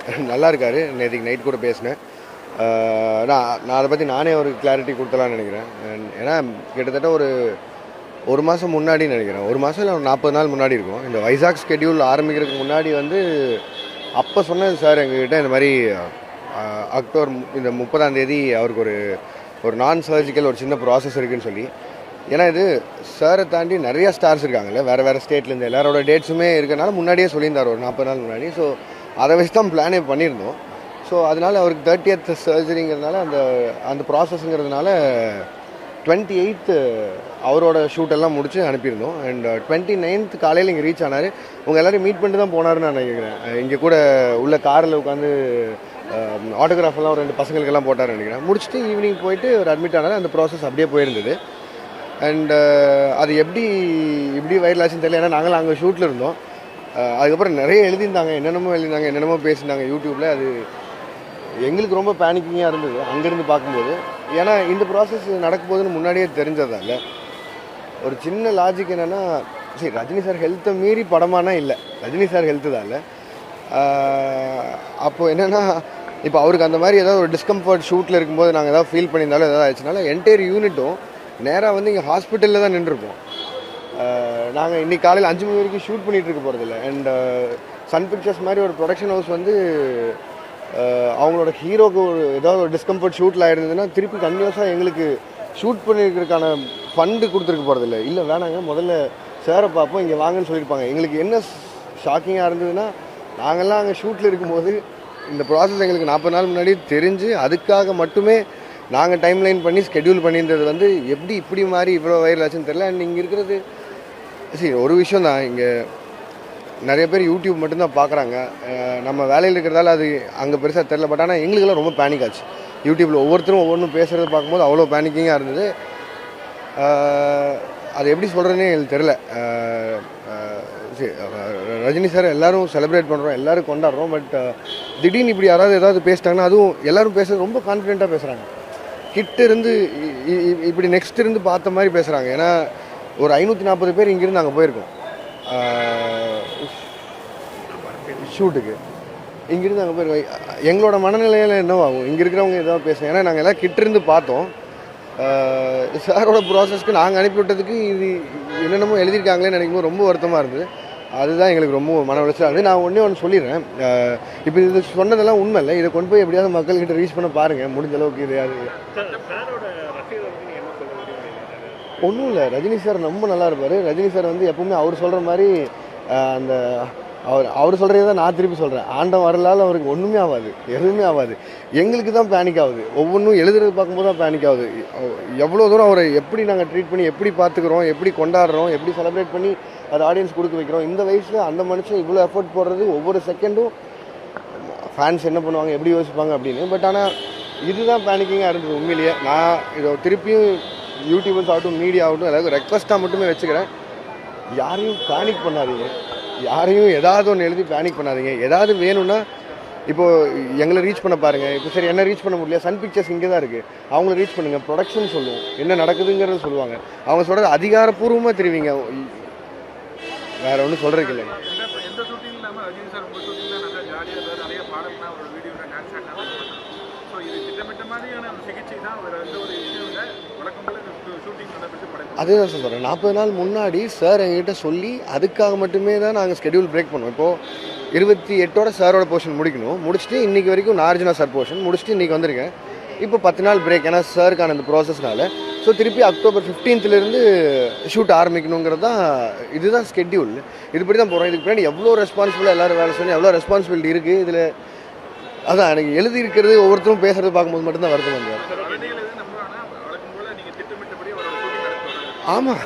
நல்லா இருக்கார் நேற்றுக்கு நைட் கூட பேசினேன். நான் நான் அதை பற்றி நானே ஒரு கிளாரிட்டி கொடுத்தலாம்னு நினைக்கிறேன். ஏன்னா கிட்டத்தட்ட ஒரு ஒரு மாதம் முன்னாடி நினைக்கிறேன். ஒரு மாதம் இல்லை ஒரு நாற்பது நாள் முன்னாடி இருக்கும். இந்த வைசாக் ஸ்கெடியூல் ஆரம்பிக்கிறதுக்கு முன்னாடி வந்து அப்போ சொன்னது சார் எங்ககிட்ட இந்த மாதிரி அக்டோபர் இந்த முப்பதாம் தேதி அவருக்கு ஒரு ஒரு நான் சர்ஜிக்கல் ஒரு சின்ன ப்ராசஸ் இருக்குதுன்னு சொல்லி. ஏன்னா இது சாரை தாண்டி நிறையா ஸ்டார்ஸ் இருக்காங்கல்ல. வேறு வேறு ஸ்டேட்லேருந்து எல்லாரோட டேட்ஸுமே இருக்கனால முன்னாடியே சொல்லியிருந்தார். ஒரு நாற்பது நாள் முன்னாடி. ஸோ அதை வச்சு தான் பிளானே பண்ணியிருந்தோம். ஸோ அதனால் அவருக்கு தேர்ட்டி எய்த் சர்ஜரிங்கிறதுனால அந்த அந்த ப்ராசஸ்ங்கிறதுனால டுவெண்ட்டி எயித்து அவரோட ஷூட்டெல்லாம் முடிச்சு அனுப்பியிருந்தோம். அண்ட் டுவெண்ட்டி uh, நைன்த் காலையில் இங்கே ரீச் ஆனார். உங்கள் எல்லோரும் மீட் பண்ணிட்டு தான் போனாருன்னு நான் நினைக்கிறேன். இங்கே கூட உள்ள காரில் உட்காந்து ஆட்டோகிராஃபெல்லாம் ஒரு ரெண்டு பசங்களுக்கெல்லாம் போட்டார்னு நினைக்கிறேன். முடிச்சுட்டு ஈவினிங் போயிட்டு ஒரு அட்மிட் ஆனார். அந்த ப்ராசஸ் அப்படியே போயிருந்தது. அண்டு uh, அது எப்படி இப்படி வைரல் ஆச்சுன்னு தெரியல. ஏன்னா நாங்களும் அங்கே ஷூட்டில் இருந்தோம். அதுக்கப்புறம் நிறைய எழுதியிருந்தாங்க. என்னென்னமோ எழுதினாங்க என்னென்னமோ பேசினாங்க யூடியூப்பில் அது எங்களுக்கு ரொம்ப பேனிக்கிங்காக இருந்தது அங்கேருந்து பார்க்கும்போது. ஏன்னா இந்த ப்ராசஸ் நடக்கும்போதுன்னு முன்னாடியே தெரிஞ்சதால் ஒரு சின்ன லாஜிக் என்னென்னா சரி ரஜினி சார் ஹெல்த்தை மீறி படமானா இல்லை. ரஜினி சார் ஹெல்த்து தான் இல்லை அப்போது என்னென்னா இப்போ அவருக்கு அந்த மாதிரி ஏதாவது ஒரு டிஸ்கம்ஃபர்ட் ஷூட்டில் இருக்கும்போது நாங்கள் ஏதாவது ஃபீல் பண்ணியிருந்தாலும் ஏதாவது ஆச்சுனால என்டையர் யூனிட்டும் நேராக வந்து இங்கே ஹாஸ்பிட்டலில் தான் நின்றுருப்போம் நாங்கள் இன்றைக்கி காலையில் அஞ்சு மணி வரைக்கும் ஷூட் பண்ணிகிட்டு இருக்க போகிறதில்ல அண்ட் சன் பிக்சர்ஸ் மாதிரி ஒரு ப்ரொடக்ஷன் ஹவுஸ் வந்து uh, அவங்களோட ஹீரோக்கு ஒரு ஏதாவது ஒரு டிஸ்கம்ஃபர்ட் ஷூட்டில் ஆயிருந்ததுன்னா திருப்பி கன்யூஸாக எங்களுக்கு ஷூட் பண்ணியிருக்கிறதுக்கான ஃபண்டு கொடுத்துருக்க போகிறதில்ல இல்லை. வேணாங்க. முதல்ல சேரை பார்ப்போம். இங்கே வாங்கன்னு சொல்லியிருப்பாங்க. எங்களுக்கு என்ன ஷாக்கிங்காக இருந்ததுன்னா நாங்கள்லாம் அங்கே ஷூட்டில் இருக்கும்போது இந்த ப்ராசஸ் எங்களுக்கு நாற்பது நாள் முன்னாடி தெரிஞ்சு அதுக்காக மட்டுமே நாங்கள் டைம் லைன் பண்ணி ஸ்கெடியூல் பண்ணியிருந்தது வந்து எப்படி இப்படி மாதிரி இவ்வளோ வைரல் ஆச்சுன்னு தெரியல. அண்ட் இங்கே இருக்கிறது சரி ஒரு விஷயம் தான். இங்கே நிறைய பேர் யூடியூப் மட்டும்தான் பார்க்குறாங்க. நம்ம வேலையில் இருக்கிறதால அது அங்கே பெருசாக தெரில பட் ஆனால் எங்களுக்கெல்லாம் ரொம்ப பேனிக் ஆச்சு. யூடியூப்பில் ஒவ்வொருத்தரும் ஒவ்வொன்றும் பேசுகிறத பார்க்கும்போது அவ்வளோ பேனிக்கிங்காக இருந்தது. அது எப்படி சொல்கிறேன்னே எங்களுக்கு தெரில சரி, ரஜினி சார் எல்லோரும் செலிப்ரேட் பண்ணுறோம் எல்லாரும் கொண்டாடுறோம். பட் திடீர்னு இப்படி யாராவது ஏதாவது பேசிட்டாங்கன்னா அதுவும் எல்லோரும் பேசுறது ரொம்ப கான்ஃபிடென்ட்டாக பேசுகிறாங்க கிட்ட இருந்து இ- இ- இப்படி நெக்ஸ்ட் இருந்து பார்த்த மாதிரி பேசுகிறாங்க ஏன்னா ஒரு ஐநூற்றி நாற்பது பேர் இங்கேருந்து அங்கே போயிருக்கோம். ஷூட்டுக்கு இங்கேருந்து அங்கே போயிருக்கோம். எங்களோட மனநிலையில் என்னவாகும்? இங்கே இருக்கிறவங்க ஏதாவது பேசுவோம் ஏன்னா நாங்கள் எல்லாம் கிட்டிருந்து பார்த்தோம். சாரோட ப்ராசஸ்க்கு நாங்கள் அனுப்பி விட்டதுக்கு இது என்னென்னமோ எழுதியிருக்காங்களேன்னு நினைக்கும்போது ரொம்ப வருத்தமாக இருந்தது. அதுதான் எங்களுக்கு ரொம்ப மன உளைச்சலாக இருந்தது. நான் ஒன்றே ஒன்று சொல்லிடுறேன். இப்போ இது சொன்னதெல்லாம் உண்மை இல்லை. இதை கொண்டு போய் எப்படியாவது மக்கள்கிட்ட ரீச் பண்ண பாருங்கள் முடிஞ்ச அளவுக்கு இது ஒன்றும் இல்லை. ரஜினி சார் ரொம்ப நல்லா இருப்பார். ரஜினி சார் வந்து எப்பவுமே அவர் சொல்கிற மாதிரி அந்த அவர் அவர் சொல்கிறதே தான் நான் திருப்பி சொல்கிறேன் ஆண்டம் வரலால் அவருக்கு ஒன்றுமே ஆகாது எதுவுமே ஆகாது எங்களுக்கு தான் பேனிக் ஆகுது. ஒவ்வொன்றும் எழுதுறது பார்க்கும்போது தான் பேனிக் ஆகுது. எவ்வளோ தூரம் அவரை எப்படி நாங்கள் ட்ரீட் பண்ணி எப்படி பார்த்துக்குறோம் எப்படி கொண்டாடுறோம் எப்படி செலிப்ரேட் பண்ணி அது ஆடியன்ஸ் கொடுக்க வைக்கிறோம். இந்த வயசில் அந்த மனுஷன் இவ்வளோ எஃபோர்ட் போடுறது ஒவ்வொரு செகண்டும் ஃபேன்ஸ் என்ன பண்ணுவாங்க எப்படி யோசிப்பாங்க அப்படின்னு. பட் ஆனால் இதுதான் பேனிக்கிங்காக இருந்தது உண்மையிலேயே. நான் இதை திருப்பியும் யூடியூபர்ஸ் ஆகட்டும் மீடியா ஆகட்டும் எல்லாருக்கும் ரெக்வஸ்ட்டாக மட்டுமே வச்சுக்கிறேன். யாரையும் பேனிக் பண்ணாதீங்க. யாரையும் ஏதாவது ஒன்று எழுதி பேனிக் பண்ணாதீங்க. ஏதாவது வேணும்னா இப்போது எங்களை ரீச் பண்ண பாருங்கள் இப்போ சரி என்ன ரீச் பண்ண முடியல? சன் பிக்சர்ஸ் இங்கே தான் இருக்குது அவங்கள ரீச் பண்ணுங்கள் ப்ரொடக்ஷன் சொல்லுவோம். என்ன நடக்குதுங்கிறத சொல்லுவாங்க. அவங்க சொல்கிறது அதிகாரப்பூர்வமாக தெரிவிங்க. வேற ஒன்றும் சொல்கிறதுக்கு இல்லைங்க. அதே தான் சார் சொல்கிறேன் நாற்பது நாள் முன்னாடி சார் எங்ககிட்ட சொல்லி அதுக்காக மட்டுமே தான் நாங்கள் ஸ்கெடியூல் பிரேக் பண்ணுவோம் இப்போது இருபத்தி எட்டோட சாரோட போர்ஷன் முடிக்கணும். முடிச்சுட்டு இன்றைக்கி வரைக்கும் நார்ஜினா சார் போர்ஷன் முடிச்சுட்டு இன்றைக்கி வந்திருக்கேன். இப்போ பத்து நாள் பிரேக் ஏன்னா சாருக்கான இந்த ப்ராசஸ்னால ஸோ திருப்பி அக்டோபர் 15th ஷூட் ஆரம்பிக்கணுங்கிறது தான் இதுதான் ஸ்கெட்யூல் இதுபடி தான் போகிறோம் இதுக்கு பின்னாடி எவ்வளோ ரெஸ்பான்சிபிளாக எல்லோரும் வேலை சொல்லி எவ்வளோ ரெஸ்பான்சிபிலிட்டி இருக்குது இதில் அதான் எனக்கு எழுதி இருக்கிறது ஒவ்வொருத்தரும் பேசுகிறது பார்க்கும்போது மட்டும்தான் வருத்தம் வந்து ஆமாம்